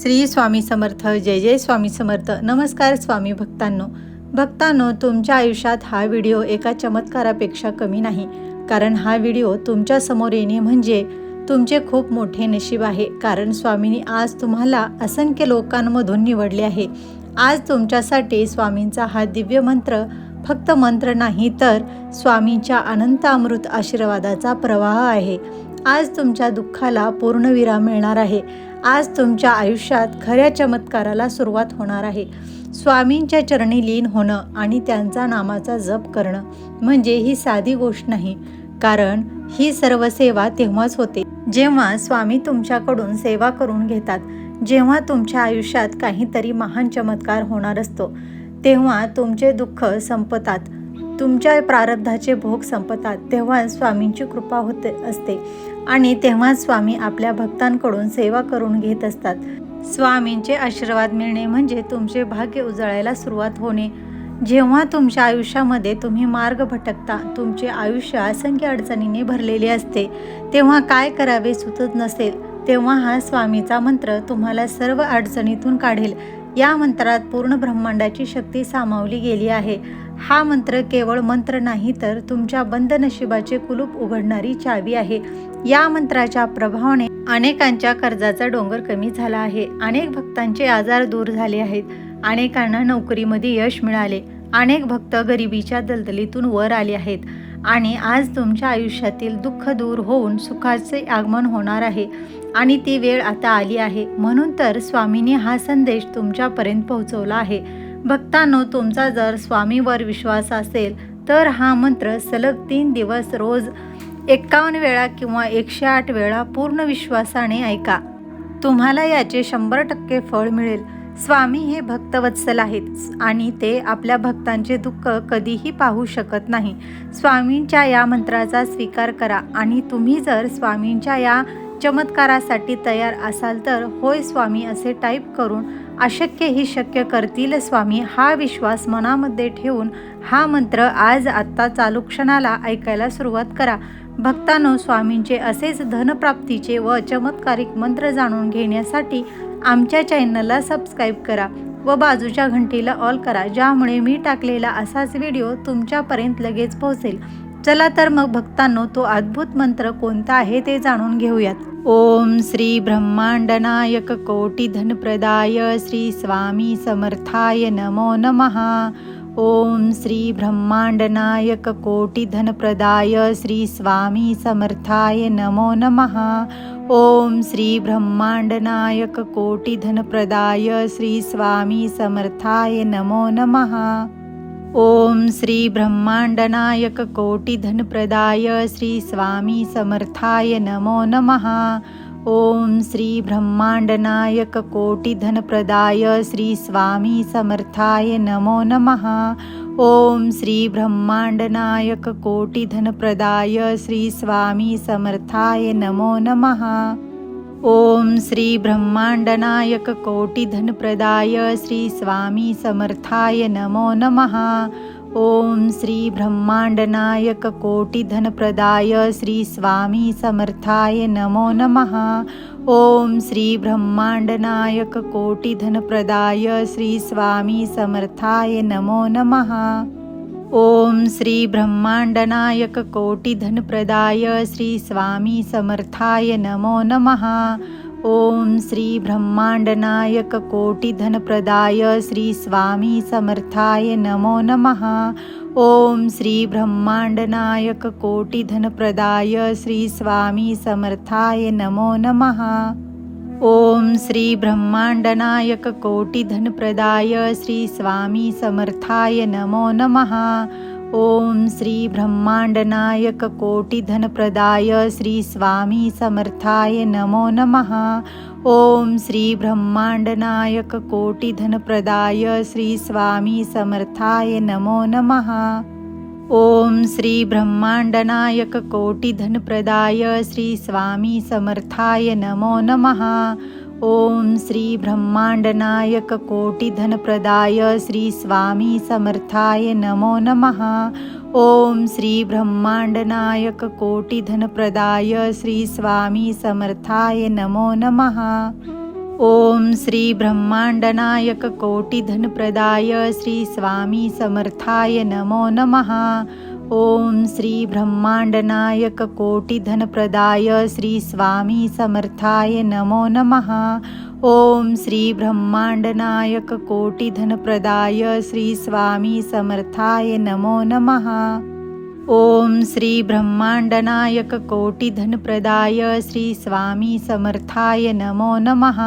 श्री स्वामी समर्थ जय जय स्वामी समर्थ. नमस्कार स्वामी भक्तांनो. भक्तांनो तुमच्या आयुष्यात हा व्हिडिओ एका चमत्कारापेक्षा कमी नाही कारण हा व्हिडिओ तुमच्यासमोर येणे म्हणजे तुमचे खूप मोठे नशीब आहे कारण स्वामींनी आज तुम्हाला असंख्य लोकांमधून निवडले आहे. आज तुमच्यासाठी स्वामींचा हा दिव्य मंत्र फक्त मंत्र नाही तर स्वामींच्या अनंत अमृत आशीर्वादाचा प्रवाह आहे. आज तुमच्या दुःखाला पूर्णविराम मिळणार आहे. आज तुमच्या आयुष्यात खऱ्या चमत्काराला सुरुवात होणार आहे. स्वामींच्या चरणी लीन होणं आणि त्यांचा नामाचा जप करणं म्हणजे ही साधी गोष्ट नाही. कारण ही सर्व सेवा तेव्हाच होते. जेव्हा स्वामी तुमच्याकडून सेवा करून घेतात जेव्हा तुमच्या आयुष्यात काहीतरी महान चमत्कार होणार असतो तेव्हा तुमचे दुःख संपतात. तुमच्या प्रारब्धाचे भोग संपतात तेव्हा स्वामींची कृपा होते असते. आणि तेव्हा स्वामी आपल्या भक्तांकडून सेवा करून घेत असतात. स्वामींचे आशीर्वाद मिळणे म्हणजे तुमचे भाग्य उजळायला सुरुवात होणे. जेव्हा तुमच्या आयुष्यामध्ये तुम्ही मार्ग भटकता तुमचे आयुष्य असंख्य अडचणीने भरलेले असते तेव्हा काय करावे सुचत नसेल तेव्हा हा स्वामीचा मंत्र तुम्हाला सर्व अडचणीतून काढेल. या मंत्रात पूर्ण ब्रह्मांडाची शक्ती सामावली गेली आहे. हा मंत्र केवळ मंत्र नाही तर तुमच्या बंद नशिबाचे कुलूप उघडणारी चावी आहे. या मंत्राच्या प्रभावाने अनेकांच्या कर्जाचा डोंगर कमी झाला आहे. अनेक भक्तांचे आजार दूर झाले आहेत. अनेकांना नोकरीमध्ये यश मिळाले. अनेक भक्त गरिबीच्या दलदलीतून वर आले आहेत. आणि आज तुमच्या आयुष्यातील दुःख दूर होऊन सुखाचे आगमन होणार आहे. आणि ती वेळ आता आली आहे. म्हणून तर स्वामींनी हा संदेश तुमच्यापर्यंत पोहोचवला आहे. भक्तांनो तुमचा जर स्वामीवर विश्वास असेल तर हा मंत्र सलग तीन दिवस रोज एक्कावन्न वेळा किंवा एकशे आठ वेळा पूर्ण विश्वासाने ऐका. तुम्हाला याचे शंभर टक्के फळ मिळेल. स्वामी हे भक्तवत्सल आहेत आणि ते आपल्या भक्तांचे दुःख कधीही पाहू शकत नाही. स्वामींच्या या मंत्राचा स्वीकार करा आणि तुम्ही जर स्वामींच्या या चमत्कारासाठी तयार असाल तर होय स्वामी असे टाईप करून अशक्य ही शक्य करतील. स्वामी हा विश्वास मनामध्ये ठेवून हा मंत्र आज आत्ता चालू क्षणाला ऐकायला सुरुवात करा. भक्तांनो स्वामींचे असेच धनप्राप्तीचे व चमत्कारिक मंत्र जाणून घेण्यासाठी आमच्या चॅनलला सबस्क्राईब करा व बाजूच्या घंटीला ऑल करा ज्यामुळे मी टाकलेला असाच व्हिडिओ तुमच्यापर्यंत लगेच पोहोचेल. चला तर मग भक्तांनो तो अद्भुत मंत्र कोणता आहे ते जाणून घेऊयात. ओम श्री ब्रह्मांडनायक कोटी धनप्रदाय श्री स्वामी समर्थाय नमो नमहा ओम श्री ब्रह्मांडनायक कोटी धनप्रदाय श्री स्वामी समर्थाय नमो नमहा ओम श्री ब्रह्मांडनायक कोटी श्री स्वामी समर्थाय नमो नमः. ओम श्री ब्रह्मांडनायक कोटी श्री स्वामी समर्थाय नमो नमः. ओम श्री ब्रह्मांडनायक कोटी श्री स्वामी समर्थाय नमो नमः. ओम श्री ब्रह्मांडनायक कोटी श्री स्वामी समर्थाय नमो नमः. ओम श्री ब्रह्मांडनायक कोटी श्री स्वामी समर्थाय नमो नमः. ओम श्री ब्रह्मांडनायक कोटी श्री स्वामी समर्थाय नमो नमः. ओम श्री ब्रह्मांडनायक कोटी श्री स्वामी समर्थाय नमो नमः. ओम श्री ब्रह्मांडनायक कोटी श्री स्वामी समर्थाय नमो नमः. ओम श्री ब्रह्मांडनायक कोटी श्री स्वामी समर्थाय नमो नमः। ओम श्री ब्रह्मांडनायक कोटी श्री स्वामी समर्थाय नमो नमः। ओम श्री ब्रह्मांडनायक कोटी श्री स्वामी समर्थाय नमो नमः। ओम श्री ब्रह्मांडनायक कोटी श्री स्वामी समर्थाय नमो नमः। ओम श्री ब्रह्मांडनायक कोटी श्री स्वामी समर्थाय नमो नमः। ओम श्री ब्रह्मांडनायक कोटी श्री स्वामी समर्थाय नमो नमः। ओम श्री ब्रह्मांडनायक कोटिधनप्रदाय श्री स्वामी समर्थाय नमो नमः। ओम श्री ब्रह्मांडनायक कोटिधनप्रदाय श्री स्वामी समर्थाय नमो नमः। ओम श्री ब्रह्मांडनायक कोटिधनप्रदाय श्री स्वामी समर्थाय नमो नमः। ओम श्री ब्रह्मांडनायक कोटिधनप्रदाय श्री स्वामी समर्थाय नमो नमः। ओम श्री ब्रह्मांडनायक कोटिधनप्रदाय श्री स्वामी समर्थाय नमो नमः। ओम श्री ब्रह्मांडनायक कोटिधनप्रदाय श्री स्वामी समर्थाय नमो नमः।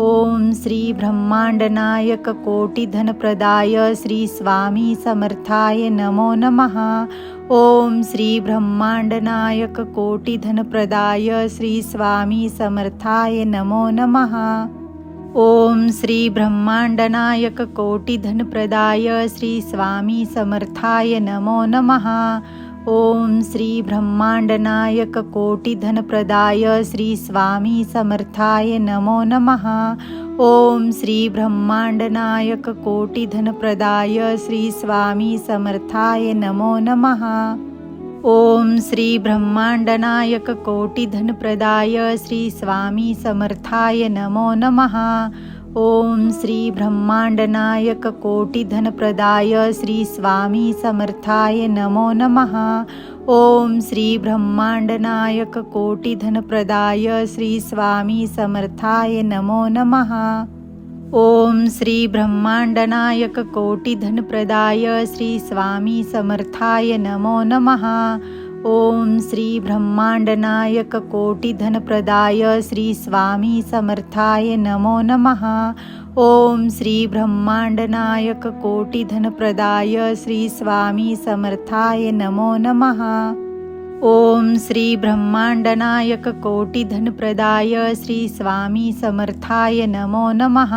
ओम श्री ब्रह्मांडनायक कोटिधनप्रदाय श्री स्वामी समर्थाय नमो नमः. ओम श्री ब्रह्मांडनायक कोटिधनप्रदाय श्री स्वामी समर्थाय नमो नमः. ओम श्री ब्रह्मांडनायक कोटिधनप्रदाय श्री स्वामी समर्थाय नमो नमः. ओम श्री ब्रह्मांडनायक कोटिधनप्रदाय श्री स्वामी समर्थाय नमो नमः. ओम श्री ब्रह्मांडनायक कोटिधनप्रदाय श्री स्वामी समर्थाय नमो नमः. ओम श्री ब्रह्मांडनायक कोटिधनप्रदाय श्री स्वामी समर्थाय नमो नमः. ओम श्री ब्रह्मांडनायक कोटिधनप्रदाय श्री स्वामी समर्थाय नमो नमः. ओम श्री ब्रह्मांडनायक कोटिधनप्रदाय श्री स्वामी समर्थाय नमो नमः. ओम श्री ब्रह्मांडनायक कोटिधनप्रदाय श्री स्वामी समर्थाय नमो नमः. ओम श्री ब्रह्मांडनायक कोटिधनप्रदाय श्री स्वामी समर्थाय नमो नमः. ओम श्री ब्रह्मांडनायक कोटिधनप्रदाय श्री स्वामी समर्थाय नमो नमः. ओम श्री ब्रह्मांडनायक कोटिधनप्रदाय श्री स्वामी समर्थाय नमो नमः.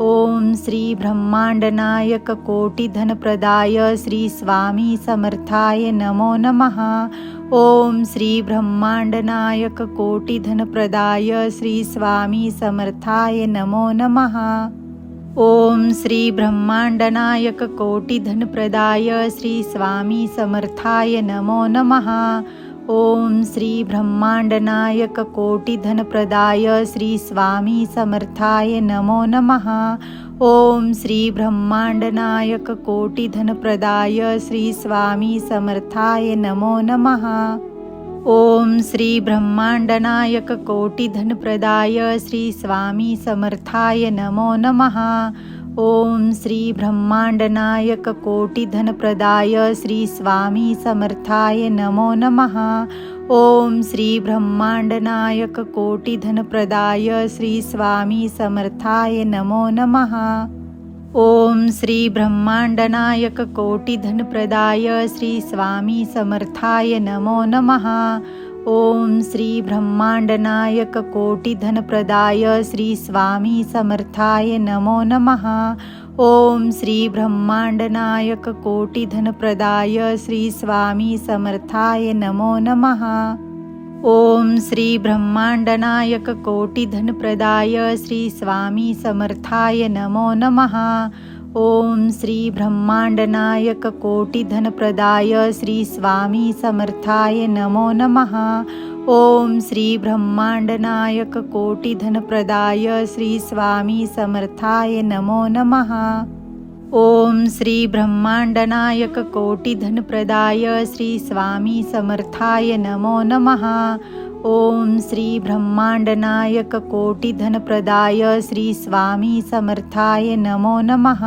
ओम श्री ब्रह्मांडनायक कोटिधनप्रदाय श्री स्वामी समर्थाय नमो नमः. ओम श्री ब्रह्मांडनायक कोटिधनप्रदाय श्री स्वामी समर्थाय नमो नमः. ओम श्री ब्रह्मांडनायक कोटिधनप्रदाय श्री स्वामी समर्थाय नमो नमः. ओम श्री ब्रह्मांडनायक कोटिधनप्रदाय श्री स्वामी समर्थाय नमो नमः। ओम श्री ब्रह्मांडनायक कोटिधनप्रदाय श्री स्वामी समर्थाय नमो नमः। ओम श्री ब्रह्मांडनायक कोटिधनप्रदाय श्री स्वामी समर्थाय नमो नमः। ओम श्री ब्रह्मांडनायक कोटिधनप्रदाय श्री स्वामी समर्थाय नमो नमः। ओम श्री ब्रह्मांडनायक कोटिधनप्रदाय श्री स्वामी समर्थाय नमो नमः। ओम श्री ब्रह्मांडनायक कोटिधनप्रदाय श्री स्वामी समर्थाय नमो नमः। ओम श्री ब्रह्मांडनायक कोटिधनप्रदाय श्री स्वामी समर्थाय नमो नमः। ओम श्री ब्रह्मांडनायक कोटिधनप्रदाय श्री स्वामी समर्थाय नमो नमः। ओम श्री ब्रह्मांडनायक कोटिधनप्रदाय श्री स्वामी समर्थाय नमो नमः। ओम श्री ब्रह्मांडनायक कोटिधनप्रदाय श्री स्वामी समर्थाय नमो नमः. ओम श्री ब्रह्मांडनायक कोटिधनप्रदाय श्री स्वामी समर्थाय नमो नमः. ओम श्री ब्रह्मांडनायक कोटिधनप्रदाय श्री स्वामी समर्थाय नमो नमः. ओम श्री ब्रह्मांडनायक कोटिधनप्रदाय श्री स्वामी समर्थाय नमो नमः.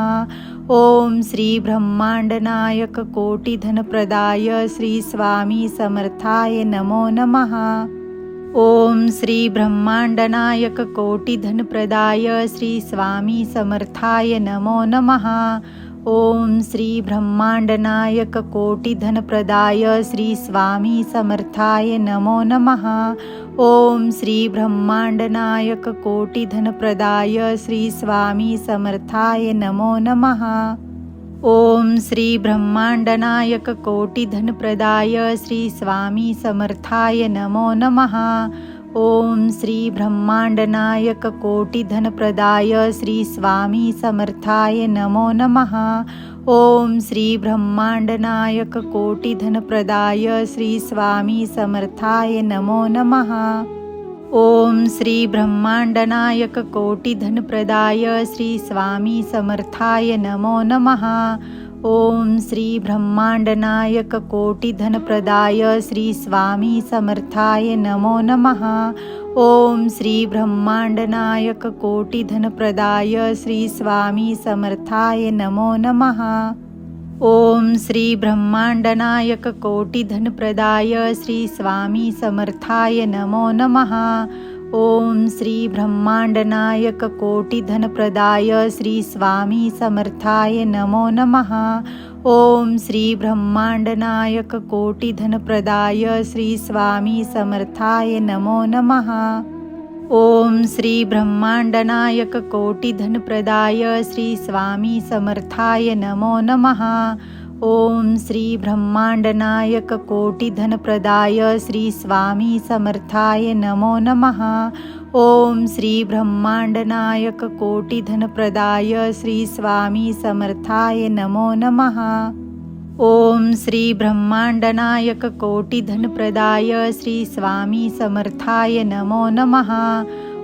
ओम श्री ब्रह्मांडनायक कोटिधनप्रदाय श्री स्वामी समर्थाय नमो नमः. ओम श्री ब्रह्मांडनायक कोटिधनप्रदाय श्री स्वामी समर्थाय नमो नमः. ओम श्री ब्रह्मांडनायक कोटिधनप्रदाय श्री स्वामी समर्थाय नमो नमः. ओम श्री ब्रह्मांडनायक कोटिधनप्रदाय श्री स्वामी समर्थाय नमो नमः. ओम श्री ब्रह्मांडनायक कोटिधनप्रदाय श्री स्वामी समर्थाय नमो नमः. ओम श्री ब्रह्मांडनायक कोटिधनप्रदाय श्री स्वामी समर्थाय नमो नमः. ओम श्री ब्रह्मांडनायक कोटिधनप्रदाय श्री स्वामी समर्थाय नमो नमः. ओम श्री ब्रह्मांडनायक कोटिधनप्रदाय श्री स्वामी समर्थाय नमो नमः. ओम श्री ब्रह्मांडनायक कोटिधनप्रदाय श्री स्वामी समर्थाय नमो नमः. ओम श्री ब्रह्मांडनायक कोटिधनप्रदाय श्री स्वामी समर्थाय नमो नमः. ओम श्री ब्रह्मांडनायक कोटिधनप्रदाय श्री स्वामी समर्थाय नमो नमः. ओम श्री ब्रह्मांडनायक कोटिधनप्रदाय श्री स्वामी समर्थाय नमो नमः। ओम श्री ब्रह्मांडनायक कोटिधनप्रदाय श्री स्वामी समर्थाय नमो नमः। ओम श्री ब्रह्मांडनायक कोटिधनप्रदाय श्री स्वामी समर्थाय नमो नमः। ओम श्री ब्रह्मांडनायक कोटिधनप्रदाय श्री स्वामी समर्थाय नमो नमः। ओम श्री ब्रह्मांडनायक कोटिधनप्रदाय श्री स्वामी समर्थाय नमो नमः। ओम श्री ब्रह्मांडनायक कोटिधनप्रदाय श्री स्वामी समर्थाय नमो नमः।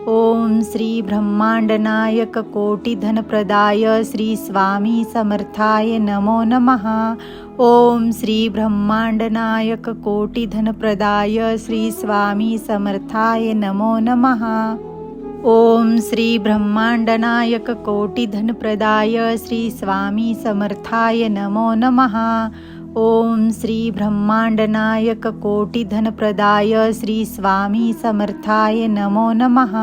ओम श्री ब्रह्मांडनायक कोटिधनप्रदाय श्री स्वामी समर्थाय नमो नमः। ओम श्री ब्रह्मांडनायक कोटिधनप्रदाय श्री स्वामी समर्थाय नमो नमः। ओम श्री ब्रह्मांडनायक कोटिधनप्रदाय श्री स्वामी समर्थाय नमो नमः। ओम श्री ब्रह्मांडनायक कोटिधनप्रदाय श्री स्वामी समर्थाय नमो नमः।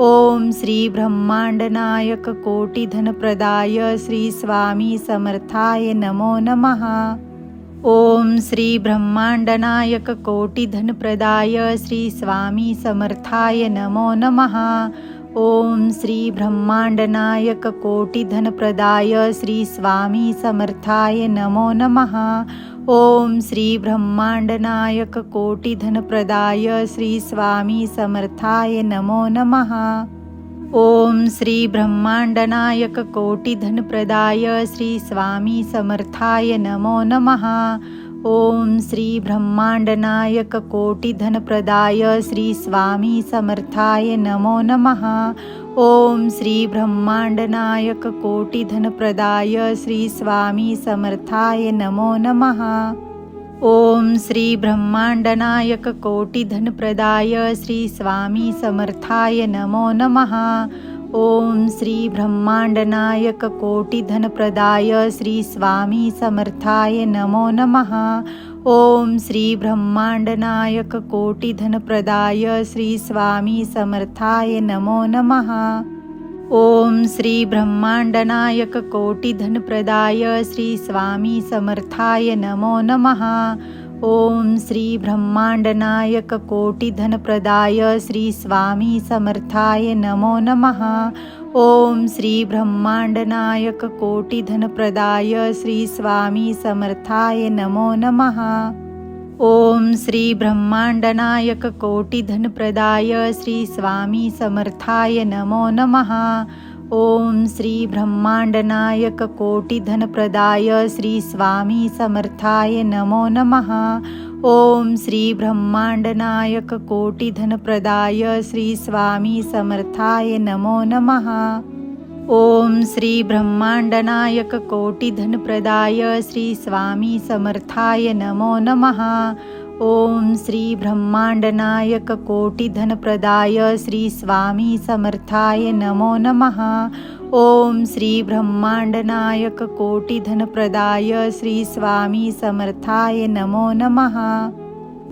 ओम श्री ब्रह्मांडनायक कोटिधनप्रदाय श्री स्वामी समर्थाय नमो नमः। ओम श्री ब्रह्मांडनायक कोटिधनप्रदाय श्री स्वामी समर्थाय नमो नमः। ओम श्री ब्रह्मांडनायक कोटिधनप्रदाय श्री स्वामी समर्थाय नमो नमः। ओम श्री ब्रह्मांडनायक कोटिधनप्रदाय श्री स्वामी समर्थाय नमो नमः। ओम श्री ब्रह्मांडनायक कोटिधनप्रदाय श्री स्वामी समर्थाय नमो नमः। ओम श्री ब्रह्मांडनायक कोटिधनप्रदाय श्री स्वामी समर्थाय नमो नमः। ओम श्री ब्रह्मांडनायक कोटिधनप्रदाय श्री स्वामी समर्थाय नमो नमः। ओम श्री ब्रह्मांडनायक कोटिधनप्रदाय श्री स्वामी समर्थाय नमो नमः। ओम श्री ब्रह्मांडनायक कोटिधनप्रदाय श्री स्वामी समर्थाय नमो नमः. ओम श्री ब्रह्मांडनायक कोटिधनप्रदाय श्री स्वामी समर्थाय नमो नमः. ओम श्री ब्रह्मांडनायक कोटिधनप्रदाय श्री स्वामी समर्थाय नमो नमः. ओम श्री ब्रह्मांडनायक कोटिधनप्रदाय श्री स्वामी समर्थाय नमो नमः. ओम श्री ब्रह्मांडनायक कोटिधनप्रदाय श्री स्वामी समर्थाय नमो नमः. ओम श्री ब्रह्मांडनायक कोटिधनप्रदाय श्री स्वामी समर्थाय नमो नमः. ओम श्री ब्रह्मांडनायक कोटिधनप्रदाय श्री स्वामी समर्थाय नमो नमः. ओम श्री ब्रह्मांडनायक कोटिधनप्रदाय श्री स्वामी समर्थाय नमो नमः. ओम श्री ब्रह्मांडनायक कोटिधनप्रदाय श्री स्वामी समर्थाय नमो नमः. ओम श्री ब्रह्मांडनायक कोटिधनप्रदाय श्री स्वामी समर्थाय नमो नमः. ओम श्री ब्रह्मांडनायक कोटिधनप्रदाय श्री स्वामी समर्थाय नमो नमः.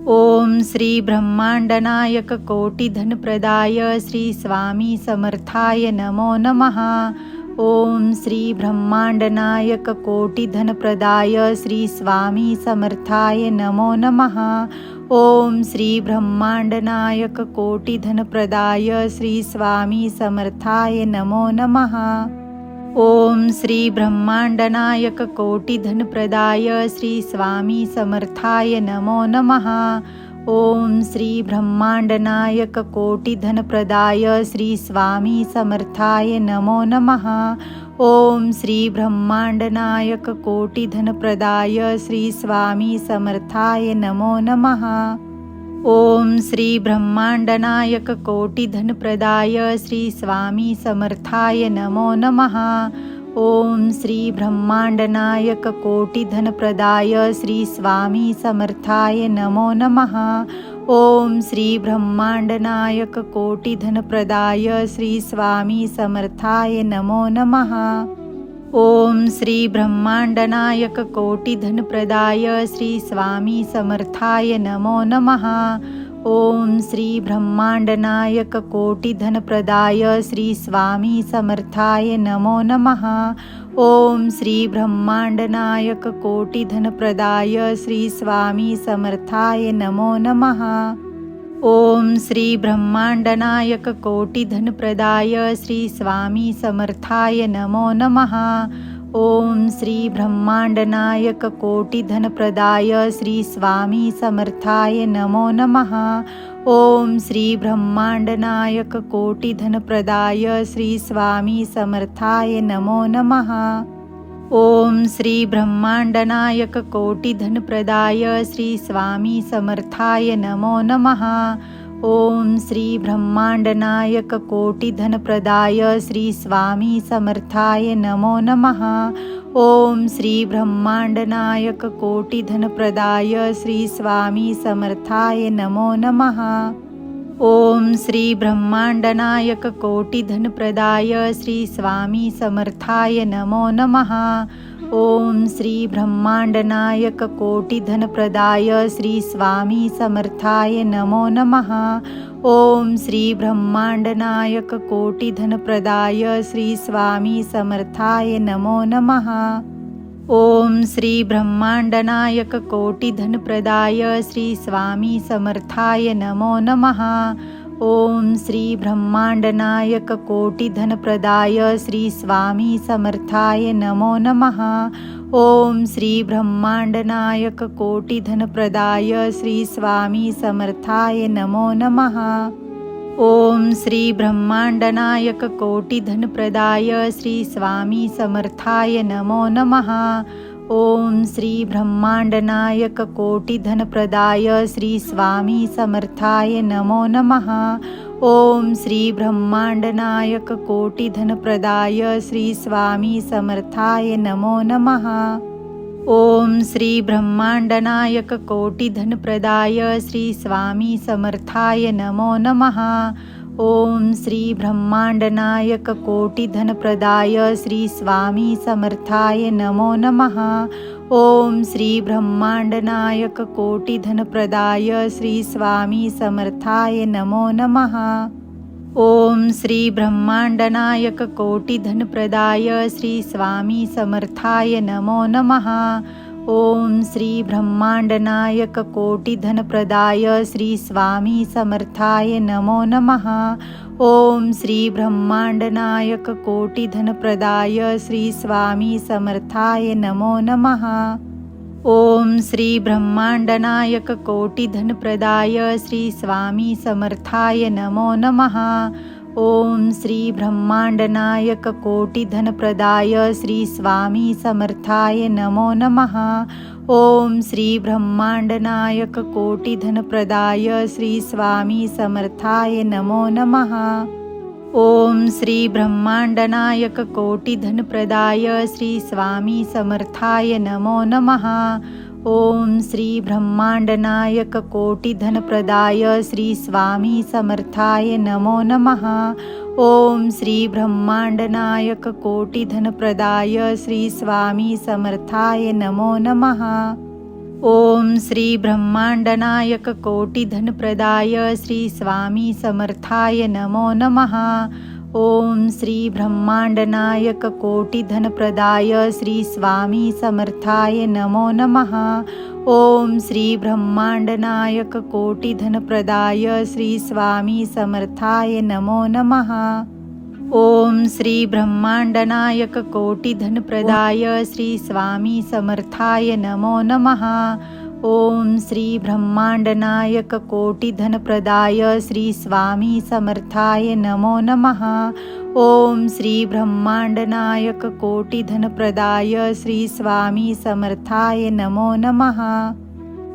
ओम श्री ब्रह्मांडनायक कोटिधनप्रदाय श्री स्वामी समर्थाय नमो नमः. ओम श्री ब्रह्मांडनायक कोटिधनप्रदाय श्री स्वामी समर्थाय नमो नमः। ओम श्री ब्रह्मांडनायक कोटिधनप्रदाय श्री स्वामी समर्थाय नमो नमः। ओम श्री ब्रह्मांडनायक कोटिधनप्रदाय श्री स्वामी समर्थाय नमो नमः। ओम श्री ब्रह्मांडनायक कोटिधनप्रदाय श्री स्वामी समर्थाय नमो नमः। ओम श्री ब्रह्मांडनायक कोटिधनप्रदाय श्री स्वामी समर्थाय नमो नमः। ओम श्री ब्रह्मांडनायक कोटिधनप्रदाय श्री स्वामी समर्थाय नमो नमः। ओम श्री ब्रह्मांडनायक कोटिधनप्रदाय श्री स्वामी समर्थाय नमो नमः। ओम श्री ब्रह्मांडनायक कोटिधनप्रदाय श्री स्वामी समर्थाय नमो नमः। ओम श्री ब्रह्मांडनायक कोटिधनप्रदाय श्री स्वामी समर्थाय नमो नमः। ओम श्री ब्रह्मांडनायक कोटिधनप्रदाय श्री स्वामी समर्थाय नमो नमः। ओम श्री ब्रह्मांडनायक कोटिधनप्रदाय श्री स्वामी समर्थाय नमो नमः। ओम श्री ब्रह्मांडनायक कोटिधनप्रदाय श्री स्वामी समर्थाय नमो नमः। ओम श्री ब्रह्मांडनायक कोटिधनप्रदाय श्री स्वामी समर्थाय नमो नमः. ओम श्री ब्रह्मांडनायक कोटिधनप्रदाय श्री स्वामी समर्थाय नमो नमः. ओम श्री ब्रह्मांडनायक कोटिधनप्रदाय श्री स्वामी समर्थाय नमो नमः. ओम श्री ब्रह्मांडनायक कोटिधनप्रदाय श्री स्वामी समर्थाय नमो नमः। ओम श्री ब्रह्मांडनायक कोटिधनप्रदाय श्री स्वामी समर्थाय नमो नमः। ओम श्री ब्रह्मांडनायक कोटिधनप्रदाय श्री स्वामी समर्थाय नमो नमः। ओम श्री ब्रह्मांडनायक कोटिधनप्रदाय श्री स्वामी समर्थाय नमो नमः। ओम श्री ब्रह्मांडनायक कोटिधनप्रदाय श्री स्वामी समर्थाय नमो नमः। ओम श्री ब्रह्मांडनायक कोटिधनप्रदाय श्री स्वामी समर्थाय नमो नमः। ओम श्री ब्रह्मांडनायक कोटिधनप्रदाय श्री स्वामी समर्थाय नमो नमः. ओम श्री ब्रह्मांडनायक कोटिधनप्रदाय श्री स्वामी समर्थाय नमो नमः. ओम श्री ब्रह्मांडनायक कोटिधनप्रदाय श्री स्वामी समर्थाय नमो नमः. ओम श्री ब्रह्मांडनायक कोटिधनप्रदाय श्री स्वामी समर्थाय नमो नमः. ओम श्री ब्रह्मांडनायक कोटिधनप्रदाय श्री स्वामी समर्थाय नमो नमः. ओम श्री ब्रह्मांडनायक कोटिधनप्रदाय श्री स्वामी समर्थाय नमो नमः. ओम श्री ब्रह्मांडनायक कोटिधनप्रदाय श्री स्वामी समर्थाय नमो नमः। ओम श्री ब्रह्मांडनायक कोटिधनप्रदाय श्री स्वामी समर्थाय नमो नमः। ओम श्री ब्रह्मांडनायक कोटिधनप्रदाय श्री स्वामी समर्थाय नमो नमः। ओम श्री ब्रह्मांडनायक कोटिधनप्रदाय श्री स्वामी समर्थाय नमो नमः। ओम श्री ब्रह्मांडनायक कोटिधनप्रदाय श्री स्वामी समर्थाय नमो नमः। ओम श्री ब्रह्मांडनायक कोटिधनप्रदाय श्री स्वामी समर्थाय नमो नमः। ओम श्री ब्रह्मांडनायक कोटिधनप्रदाय श्री स्वामी समर्थाय नमो नमः। ओम श्री ब्रह्मांडनायक कोटिधनप्रदाय श्री स्वामी समर्थाय नमो नमः। ओम श्री ब्रह्मांडनायक कोटिधनप्रदाय श्री स्वामी समर्थाय नमो नमः। ओम श्री ब्रह्मांडनायक कोटिधनप्रदाय श्री स्वामी समर्थाय नमो नमः। ओम श्री ब्रह्मांडनायक कोटिधनप्रदाय श्री स्वामी समर्थाय नमो नमः। ओम श्री ब्रह्मांडनायक कोटिधनप्रदाय श्री स्वामी समर्थाय नमो नमः। ओम श्री ब्रह्मांडनायक कोटिधनप्रदाय श्री स्वामी समर्थाय नमो नमः। ओम श्री ब्रह्मांडनायक कोटिधनप्रदाय श्री स्वामी समर्थाय नमो नमः। ओम श्री ब्रह्मांडनायक कोटिधनप्रदाय श्री स्वामी समर्थाय नमो नमः। ओम श्री ब्रह्मांडनायक कोटिधनप्रदाय श्री स्वामी समर्थाय नमो नमः. ओम श्री ब्रह्मांडनायक कोटिधनप्रदाय श्री स्वामी समर्थाय नमो नमः.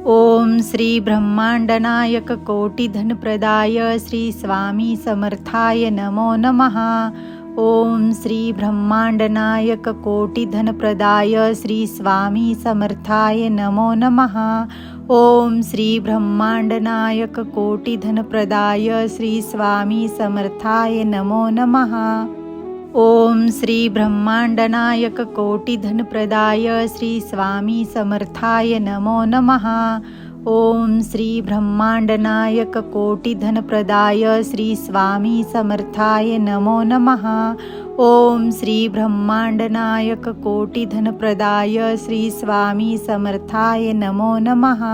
ओम श्री ब्रह्मांडनायक कोटिधनप्रदाय श्री स्वामी समर्थाय नमो नमः. ओम श्री ब्रह्मांडनायक कोटिधनप्रदाय श्री स्वामी समर्थाय नमो नमः। ओम श्री ब्रह्मांडनायक कोटिधनप्रदाय श्री स्वामी समर्थाय नमो नमः। ओम श्री ब्रह्मांडनायक कोटिधनप्रदाय श्री स्वामी समर्थाय नमो नमः। ओम श्री ब्रह्मांडनायक कोटिधनप्रदाय श्री स्वामी समर्थाय नमो नमः. ओम श्री ब्रह्मांडनायक कोटिधनप्रदाय श्री स्वामी समर्थाय नमो नमः.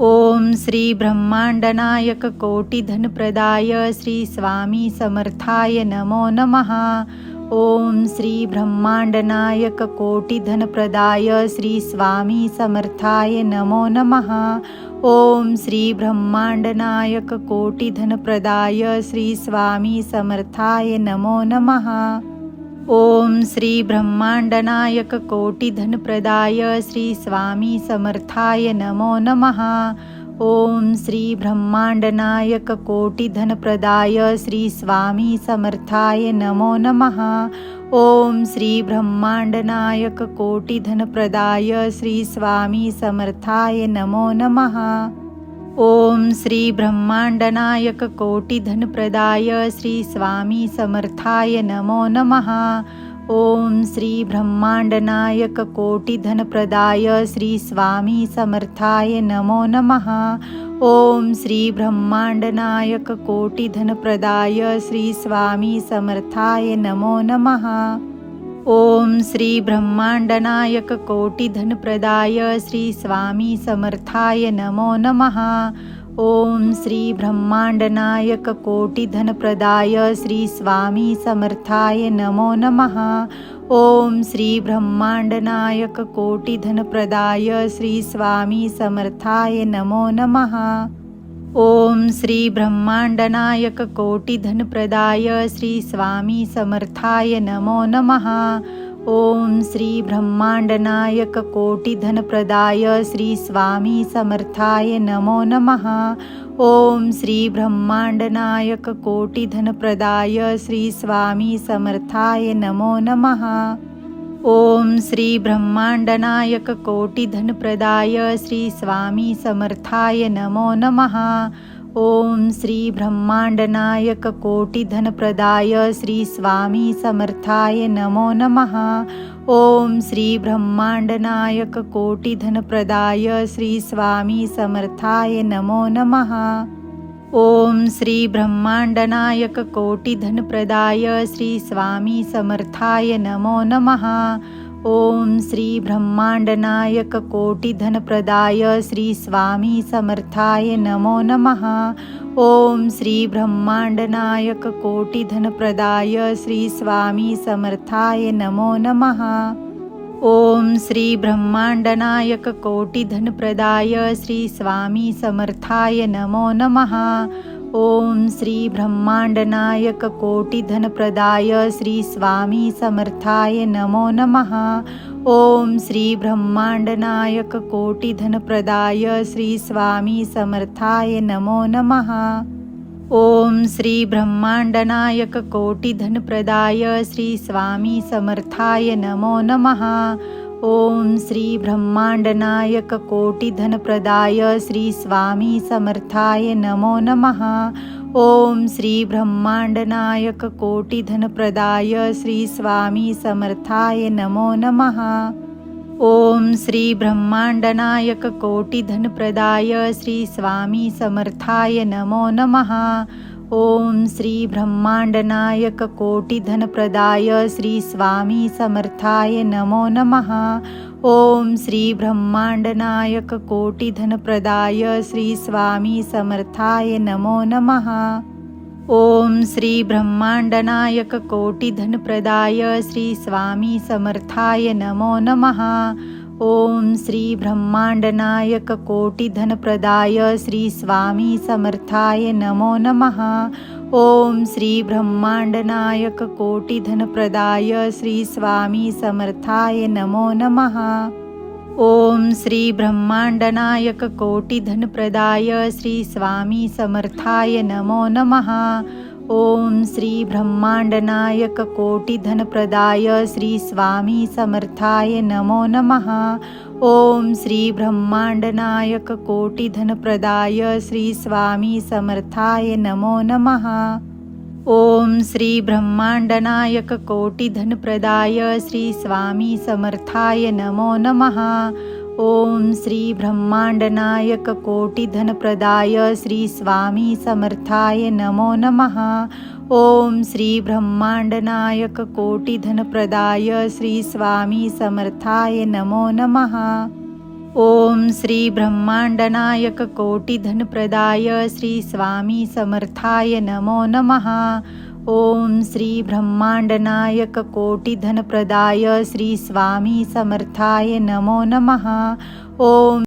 ओम श्री ब्रह्मांडनायक कोटिधनप्रदाय श्री स्वामी समर्थाय नमो नमः. ओम श्री ब्रह्मांडनायक कोटिधनप्रदाय श्री स्वामी समर्थाय नमो नमः. ओम श्री ब्रह्मांडनायक कोटिधनप्रदाय श्री स्वामी समर्थाय नमो नमः. ओम श्री ब्रह्मांडनायक कोटिधनप्रदाय श्री स्वामी समर्थाय नमो नमः. ओम श्री ब्रह्मांडनायक कोटिधनप्रदाय श्री स्वामी समर्थाय नमो नमः. ओम श्री ब्रह्मांडनायक कोटिधनप्रदाय श्री स्वामी समर्थाय नमो नमः. ओम श्री ब्रह्मांडनायक कोटिधनप्रदाय श्री स्वामी समर्थाय नमो नमः. ओम श्री ब्रह्मांडनायक कोटिधनप्रदाय श्री स्वामी समर्थाय नमो नमः। ओम श्री ब्रह्मांडनायक कोटिधनप्रदाय श्री स्वामी समर्थाय नमो नमः। ओम श्री ब्रह्मांडनायक कोटिधनप्रदाय श्री स्वामी समर्थाय नमो नमः। ओम श्री ब्रह्मांडनायक कोटिधनप्रदाय श्री स्वामी समर्थाय नमो नमः। ओम श्री ब्रह्मांडनायक कोटिधनप्रदाय श्री स्वामी समर्थाय नमो नमः। ओम श्री ब्रह्मांडनायक कोटिधनप्रदाय श्री स्वामी समर्थाय नमो नमः। ओम श्री ब्रह्मांडनायक कोटिधनप्रदाय श्री स्वामी समर्थाय नमो नमः। ओम श्री ब्रह्मांडनायक कोटिधनप्रदाय श्री स्वामी समर्थाय नमो नमः। ओम श्री ब्रह्मांडनायक कोटिधनप्रदाय श्री स्वामी समर्थाय नमो नमः। ओम श्री ब्रह्मांडनायक कोटिधनप्रदाय श्री स्वामी समर्थाय नमो नमः. ओम श्री ब्रह्मांडनायक कोटिधनप्रदाय श्री स्वामी समर्थाय नमो नमः. ओम श्री ब्रह्मांडनायक कोटिधनप्रदाय श्री स्वामी समर्थाय नमो नमः. ओम श्री ब्रह्मांडनायक कोटिधनप्रदाय श्री स्वामी समर्थाय नमो नमः। ओम श्री ब्रह्मांडनायक कोटिधनप्रदाय श्री स्वामी समर्थाय नमो नमः। ओम श्री ब्रह्मांडनायक कोटिधनप्रदाय श्री स्वामी समर्थाय नमो नमः। ओम श्री ब्रह्मांडनायक कोटिधनप्रदाय श्री स्वामी समर्थाय नमो नमः. ओम श्री ब्रह्मांडनायक कोटिधनप्रदाय श्री स्वामी समर्थाय नमो नमः. ओम श्री ब्रह्मांडनायक कोटिधनप्रदाय श्री स्वामी समर्थाय नमो नमः. ओम श्री ब्रह्मांडनायक कोटिधनप्रदाय श्री स्वामी समर्थाय नमो नमः. ओम श्री ब्रह्मांडनायक कोटिधनप्रदाय श्री स्वामी समर्थाय नमो नमः. ओम श्री ब्रह्मांडनायक कोटिधनप्रदाय श्री स्वामी समर्थाय नमो नमः. ओम श्री ब्रह्मांडनायक कोटिधनप्रदाय श्री स्वामी समर्थाय नमो नमः. ओम श्री ब्रह्मांडनायक कोटिधनप्रदाय श्री स्वामी समर्थाय नमो नमः. ओम श्री ब्रह्मांडनायक कोटिधनप्रदाय श्री स्वामी समर्थाय नमो नमः. ओम श्री ब्रह्मांडनायक कोटिधनप्रदाय श्री स्वामी समर्थाय नमो नमः. ओम श्री ब्रह्मांडनायक कोटिधनप्रदाय श्री स्वामी समर्थाय नमो नमः. ओम श्री ब्रह्मांडनायक कोटिधनप्रदाय श्री स्वामी समर्थाय नमो नमः. ओम श्री ब्रह्मांडनायक कोटिधनप्रदाय श्री स्वामी समर्थाय नमो नमः। ओम श्री ब्रह्मांडनायक कोटिधनप्रदाय श्री स्वामी समर्थाय नमो नमः। ओम श्री ब्रह्मांडनायक कोटिधनप्रदाय श्री स्वामी समर्थाय नमो नमः। ओम श्री ब्रह्मांडनायक कोटिधनप्रदाय श्री स्वामी समर्थाय नमो नमः। ओम श्री ब्रह्मांडनायक कोटिधनप्रदाय श्री स्वामी समर्थाय नमो नमः। ओम श्री ब्रह्मांडनायक कोटिधनप्रदाय श्री स्वामी समर्थाय नमो नमः। ओम श्री ब्रह्मांडनायक कोटिधनप्रदाय श्री स्वामी समर्थाय नमो नमः। ओम